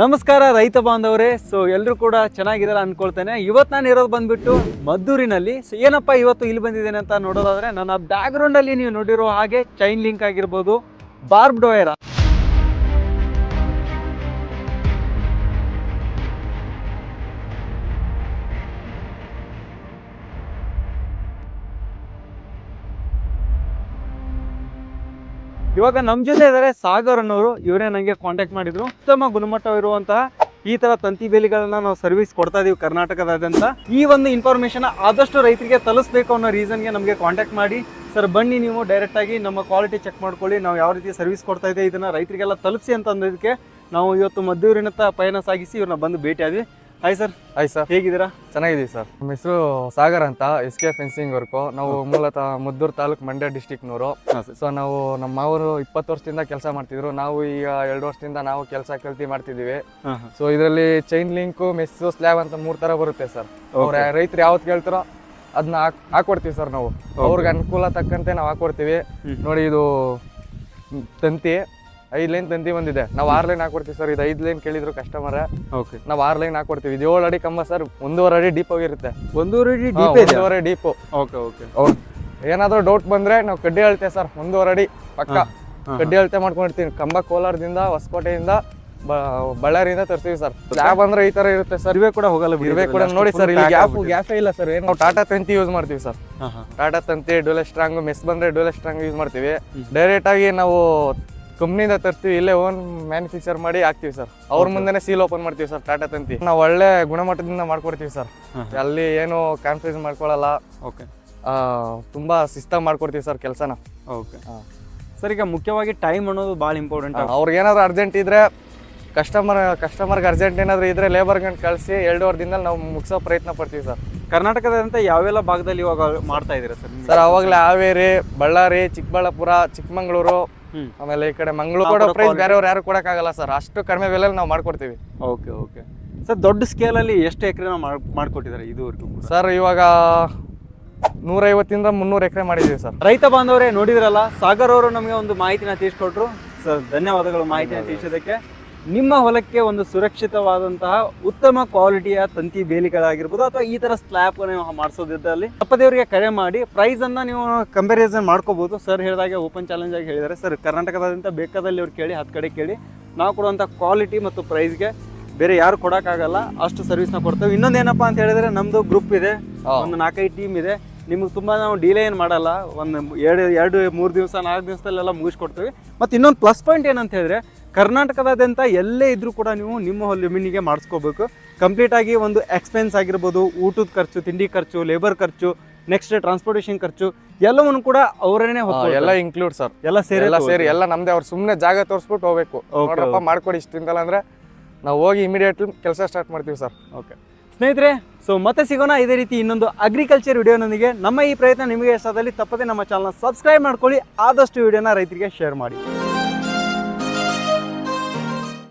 ನಮಸ್ಕಾರ ರೈತ ಬಾಂಧವರೇ. ಸೊ ಎಲ್ಲರೂ ಕೂಡ ಚೆನ್ನಾಗಿದ್ದಾರೆ ಅನ್ಕೊಳ್ತೇನೆ. ಇವತ್ತು ನಾನು ಇರೋದು ಬಂದ್ಬಿಟ್ಟು ಮದ್ದೂರಿನಲ್ಲಿ. ಸೊ ಏನಪ್ಪ ಇವತ್ತು ಇಲ್ಲಿ ಬಂದಿದ್ದೇನೆ ಅಂತ ನೋಡೋದಾದ್ರೆ, ನನ್ನ ಬ್ಯಾಕ್ಗ್ರೌಂಡ್ ಅಲ್ಲಿ ನೀವು ನೋಡಿರೋ ಹಾಗೆ ಚೈನ್ ಲಿಂಕ್ ಆಗಿರ್ಬೋದು ಬಾರ್ಬ್ ಡೋಯರ ಇವಾಗ ನಮ್ಮ ಜೊತೆ ಇದ್ದಾರೆ ಸಾಗರ್ ಅನ್ನೋರು. ಇವರೇ ನನಗೆ ಕಾಂಟ್ಯಾಕ್ಟ್ ಮಾಡಿದ್ರು. ಉತ್ತಮ ಗುಣಮಟ್ಟವಿರುವಂತಹ ಈ ತರ ತಂತಿ ಬೇಲಿಗಳನ್ನ ನಾವು ಸರ್ವಿಸ್ ಕೊಡ್ತಾ ಇದೀವಿ ಕರ್ನಾಟಕದಾದ್ಯಂತ. ಈ ಒಂದು ಇನ್ಫಾರ್ಮೇಶನ್ ಆದಷ್ಟು ರೈತರಿಗೆ ತಲುಸ್ಬೇಕು ಅನ್ನೋ ರೀಸನ್ಗೆ ನಮಗೆ ಕಾಂಟ್ಯಾಕ್ಟ್ ಮಾಡಿ. ಸರ್, ಬನ್ನಿ ನೀವು ಡೈರೆಕ್ಟ್ ಆಗಿ ನಮ್ಮ ಕ್ವಾಲಿಟಿ ಚೆಕ್ ಮಾಡ್ಕೊಳ್ಳಿ. ನಾವು ಯಾವ ರೀತಿ ಸರ್ವಿಸ್ ಕೊಡ್ತಾ ಇದೆ ಇದನ್ನ ರೈತರಿಗೆಲ್ಲ ತಲುಪಿಸಿ ಅಂತ ಅಂದಿದ್ದಕ್ಕೆ ನಾವು ಇವತ್ತು ಮದ್ದೂರಿನತ್ತ ಪಯಣ ಸಾಗಿಸಿ ಇವ್ರನ್ನ ಬಂದು ಭೇಟಿ ಆದ್ವಿ. ಹಾಯ್ ಸರ್ ಹಾಯ್ ಸರ್ ಹೇಗಿದ್ದೀರಾ? ಚೆನ್ನಾಗಿದ್ದೀವಿ ಸರ್ ನಮ್ಮ ಹೆಸರು ಸಾಗರ್ ಅಂತ ಎಸ್ ಕೆ ಫೆನ್ಸಿಂಗ್ ವರ್ಕು ನಾವು ಮೂಲತಃ ಮುದ್ದೂರು ತಾಲೂಕು ಮಂಡ್ಯ ಡಿಸ್ಟಿಕ್ನವರು. ಸೊ ನಾವು ನಮ್ಮ ಮಾವರು ಇಪ್ಪತ್ತು ವರ್ಷದಿಂದ ಕೆಲಸ ಮಾಡ್ತಿದ್ರು. ನಾವು ಈಗ ಎರಡು ವರ್ಷದಿಂದ ನಾವು ಕೆಲಸ ಕಲ್ತಿ ಮಾಡ್ತಿದ್ದೀವಿ. ಸೊ ಇದರಲ್ಲಿ ಚೈನ್ ಲಿಂಕು ಮೆಸ್ಸು ಸ್ಲ್ಯಾಬ್ ಅಂತ ಮೂರು ಥರ ಬರುತ್ತೆ ಸರ್ ಅವ್ರ ರೈತರು ಯಾವತ್ತು ಕೇಳ್ತಾರೋ ಅದನ್ನ ಹಾಕ್ ಹಾಕೊಡ್ತೀವಿ ಸರ್ ನಾವು. ಅವ್ರಿಗೆ ಅನುಕೂಲ ತಕ್ಕಂತೆ ನಾವು ಹಾಕೊಡ್ತೀವಿ. ನೋಡಿ ಇದು ತಂತಿ. ಐದು ಲೈನ್ ತಂತಿ ಬಂದಿದೆ. ನಾವು ಆರ್ ಲೈನ್ ಹಾಕೊಡ್ತೀವಿ ಸರ್ ಇದು ಐದು ಲೈನ್ ಕೇಳಿದ್ರು ಕಸ್ಟಮರ್ ಓಕೆ ನಾವು ಆರ್ ಲೈನ್ ಹಾಕೊಡ್ತೀವಿ. ಇದು ಏಳು ಅಡಿ ಕಂಬ ಸರ್ ಒಂದೂವರೆ ಅಡಿ ಡೀಪ್ ಹೋಗಿರುತ್ತೆ. ಒಂದೂವರೆ ಅಡಿ ಡೀಪ್ ಒಂದೂವರೆ ಡೀಪು ಓಕೆ ಓಕೆ ಏನಾದರೂ ಡೌಟ್ ಬಂದ್ರೆ ನಾವು ಕಡ್ಡಿ ಅಳತೆ ಸರ್ ಒಂದೂವರೆ ಅಡಿ ಪಕ್ಕ. ಕಡ್ಡಿ ಅಳತೆ ಮಾಡ್ಕೊಂಡಿರ್ತೀವಿ ಕಂಬ ಕೋಲಾರದಿಂದ ಹೊಸಕೋಟೆಯಿಂದ ಬಳ್ಳಾರಿಯಿಂದ ತರ್ತೀವಿ ಸರ್ ಲ್ಯಾಬ್ ಅಂದ್ರೆ ಈ ತರ ಇರುತ್ತೆ ಸರ್ ಇವೇ ಕೂಡ ಹೋಗಲ್ಲ ಇವೇ ಕೂಡ ನೋಡಿ ಸರ್ ಇಲ್ಲಿ ಗ್ಯಾಪ್ ಗ್ಯಾಪೇ ಇಲ್ಲ ಸರ್ ಏನು ನಾವು ಟಾಟಾ ತಂತಿ ಯೂಸ್ ಮಾಡ್ತೀವಿ ಸರ್ ಟಾಟಾ ತಂತಿ ಡೊಲೆ ಸ್ಟ್ರಾಂಗ್ ಮೆಸ್ ಬಂದ್ರೆ ಡೊಲೆ ಸ್ಟ್ರಾಂಗ್ ಯೂಸ್ ಮಾಡ್ತೀವಿ. ಡೈರೆಕ್ಟ್ ಆಗಿ ನಾವು ಕಂಪ್ನಿಯಿಂದ ತರ್ತೀವಿ ಇಲ್ಲೇ ಓನ್ ಮ್ಯಾನುಫ್ಯಾಕ್ಚರ್ ಮಾಡಿ ಹಾಕ್ತೀವಿ ಸರ್ ಅವ್ರ ಮುಂದೆನೆ ಸೀಲ್ ಓಪನ್ ಮಾಡ್ತೀವಿ ಸರ್ ಟಾಟಾ ತಂತಿ. ನಾವು ಒಳ್ಳೆ ಗುಣಮಟ್ಟದಿಂದ ಮಾಡ್ಕೊಡ್ತೀವಿ ಸರ್ ಅಲ್ಲಿ ಏನು ಕಾನ್ಫ್ಯೂಸ್ ಮಾಡ್ಕೊಳ್ಳಲ್ಲ ಓಕೆ ತುಂಬಾ ಸಿಸ್ಟಮ್ ಮಾಡ್ಕೊಡ್ತೀವಿ ಸರ್ ಕೆಲಸನ. ಓಕೆ ಸರ್ ಈಗ ಮುಖ್ಯವಾಗಿ ಟೈಮ್ ಅನ್ನೋದು ಭಾಳ ಇಂಪಾರ್ಟೆಂಟ್ ಅವ್ರಿಗೆ ಏನಾದ್ರೂ ಅರ್ಜೆಂಟ್ ಇದ್ರೆ ಕಸ್ಟಮರ್ ಕಸ್ಟಮರ್ಗೆ ಅರ್ಜೆಂಟ್ ಏನಾದರೂ ಇದ್ರೆ ಲೇಬರ್ ಗಂಟು ಕಳಿಸಿ ಎರಡೂವರೆ ದಿನದಲ್ಲಿ ನಾವು ಮುಗಿಸೋ ಪ್ರಯತ್ನ ಪಡ್ತೀವಿ ಸರ್ ಕರ್ನಾಟಕದಾದ್ಯಂತ ಯಾವೆಲ್ಲ ಭಾಗದಲ್ಲಿ ಇವಾಗ ಮಾಡ್ತಾ ಇದ್ದೀರಾ ಸರ್? ಸರ್ ಅವಾಗಲೇ ಹಾವೇರಿ ಬಳ್ಳಾರಿ ಚಿಕ್ಕಬಳ್ಳಾಪುರ ಚಿಕ್ಕಮಂಗ್ಳೂರು ಹ್ಮ್. ಆಮೇಲೆ ಈ ಕಡೆ ಮಂಗಳೂರು ಕೊಡೋ ಪ್ರೈಸ್ ಬೇರೆಯವ್ರು ಯಾರು ಕೊಡೋಕ್ಕಾಗಲ್ಲ ಸರ್. ಅಷ್ಟು ಕಡಿಮೆ ಬೆಲೆಯಲ್ಲಿ ನಾವು ಮಾಡ್ಕೊಡ್ತೀವಿ. Okay okay. ಸರ್ ದೊಡ್ಡ ಸ್ಕೇಲಲ್ಲಿ ಎಷ್ಟು ಎಕರೆನ ಮಾಡ್ಕೊಟ್ಟಿದ್ದಾರೆ ಇದುವರೆಗೂ ಕೂಡ? ಸರ್ ಇವಾಗ ನೂರೈವತ್ತಿಂದ ಮುನ್ನೂರು ಎಕರೆ ಮಾಡಿದ್ದೀವಿ ಸರ್. ರೈತ ಬಾಂಧವರೇ ನೋಡಿದ್ರಲ್ಲ ಸಾಗರ್ ಅವರು ನಮಗೆ ಒಂದು ಮಾಹಿತಿನ ತಿಳಿಸ್ಕೊಟ್ರು. ಸರ್ ಧನ್ಯವಾದಗಳು ಮಾಹಿತಿನ ತಿಳಿಸೋದಕ್ಕೆ ನಿಮ್ಮ ಹೊಲಕ್ಕೆ ಒಂದು ಸುರಕ್ಷಿತವಾದಂತಹ ಉತ್ತಮ ಕ್ವಾಲಿಟಿಯ ತಂತಿ ಬೇಲಿಗಳಾಗಿರ್ಬೋದು ಅಥವಾ ಈ ತರ ಸ್ಲ್ಯಾಪ್ ನೀವು ಮಾಡಿಸೋದಿದ್ದಲ್ಲಿ ತಪ್ಪದೇವರಿಗೆ ಕರೆ ಮಾಡಿ ಪ್ರೈಸ್ ಅನ್ನ ನೀವು ಕಂಪ್ಯಾರಿಸನ್ ಮಾಡ್ಕೋಬಹುದು ಸರ್ ಹೇಳಿದಾಗ ಓಪನ್ ಚಾಲೆಂಜ್ ಆಗಿ ಹೇಳಿದ್ದಾರೆ ಸರ್ ಕರ್ನಾಟಕದಾದ್ಯಂತ ಬೇಕಾದಲ್ಲಿ ಅವ್ರು ಕೇಳಿ ಹತ್ತು ಕಡೆ ಕೇಳಿ ನಾವು ಕೊಡುವಂಥ ಕ್ವಾಲಿಟಿ ಮತ್ತು ಪ್ರೈಸ್ಗೆ ಬೇರೆ ಯಾರು ಕೊಡೋಕ್ಕಾಗಲ್ಲ ಅಷ್ಟು ಸರ್ವಿಸ್ನ ಕೊಡ್ತೇವೆ. ಇನ್ನೊಂದು ಏನಪ್ಪಾ ಅಂತ ಹೇಳಿದ್ರೆ ನಮ್ಮದು ಗ್ರೂಪ್ ಇದೆ ಒಂದು ನಾಲ್ಕೈದು ಟೀಮ್ ಇದೆ. ನಿಮಗೆ ತುಂಬ ನಾವು ಡಿಲೇ ಏನು ಮಾಡಲ್ಲ. ಒಂದು ಎರಡು ಎರಡು ಮೂರು ದಿವಸ ನಾಲ್ಕು ದಿವಸದಲ್ಲೆಲ್ಲ ಮುಗಿಸ್ಕೊಡ್ತೀವಿ. ಮತ್ತು ಇನ್ನೊಂದು ಪ್ಲಸ್ ಪಾಯಿಂಟ್ ಏನಂತ ಹೇಳಿದ್ರೆ ಕರ್ನಾಟಕದಾದ್ಯಂತ ಎಲ್ಲೇ ಇದ್ರೂ ಕೂಡ ನೀವು ನಿಮ್ಮ ಜಮೀನಿಗೆ ಮಾಡಿಸ್ಕೋಬೇಕು. ಕಂಪ್ಲೀಟಾಗಿ ಒಂದು ಎಕ್ಸ್ಪೆನ್ಸ್ ಆಗಿರ್ಬೋದು ಊಟದ ಖರ್ಚು ತಿಂಡಿ ಖರ್ಚು ಲೇಬರ್ ಖರ್ಚು ನೆಕ್ಸ್ಟ್ ಟ್ರಾನ್ಸ್ಪೋರ್ಟೇಷನ್ ಖರ್ಚು ಎಲ್ಲವನ್ನು ಕೂಡ ಅವರೇನೆ ಎಲ್ಲ ಇನ್ಕ್ಲೂಡ್ ಸರ್ ಎಲ್ಲ ಸೇರಿ ಎಲ್ಲ ಸೇರಿ ಎಲ್ಲ ನಮ್ದೇ ಅವ್ರು ಸುಮ್ಮನೆ ಜಾಗ ತೋರಿಸ್ಬಿಟ್ಟು ಹೋಗ್ಬೇಕು. ಮಾಡ್ಕೊಡಿ ಇಷ್ಟಿಂದಲ್ಲ ಅಂದ್ರೆ ನಾವು ಹೋಗಿ ಇಮಿಡಿಯೇಟ್ಲಿ ಕೆಲಸ ಸ್ಟಾರ್ಟ್ ಮಾಡ್ತೀವಿ ಸರ್ ಓಕೆ ಸ್ನೇಹಿತರೆ ಸೊ ಮತ್ತೆ ಸಿಗೋಣ ಇದೇ ರೀತಿ ಇನ್ನೊಂದು ಅಗ್ರಿಕಲ್ಚರ್ ವಿಡಿಯೋನೊಂದಿಗೆ. ನಮ್ಮ ಈ ಪ್ರಯತ್ನ ನಿಮಗೆ ಇಷ್ಟದಲ್ಲಿ ತಪ್ಪದೆ ನಮ್ಮ ಚಾನಲ್ನ ಸಬ್ಸ್ಕ್ರೈಬ್ ಮಾಡ್ಕೊಳ್ಳಿ, ಆದಷ್ಟು ವಿಡಿಯೋನ ರೈತರಿಗೆ ಶೇರ್ ಮಾಡಿ.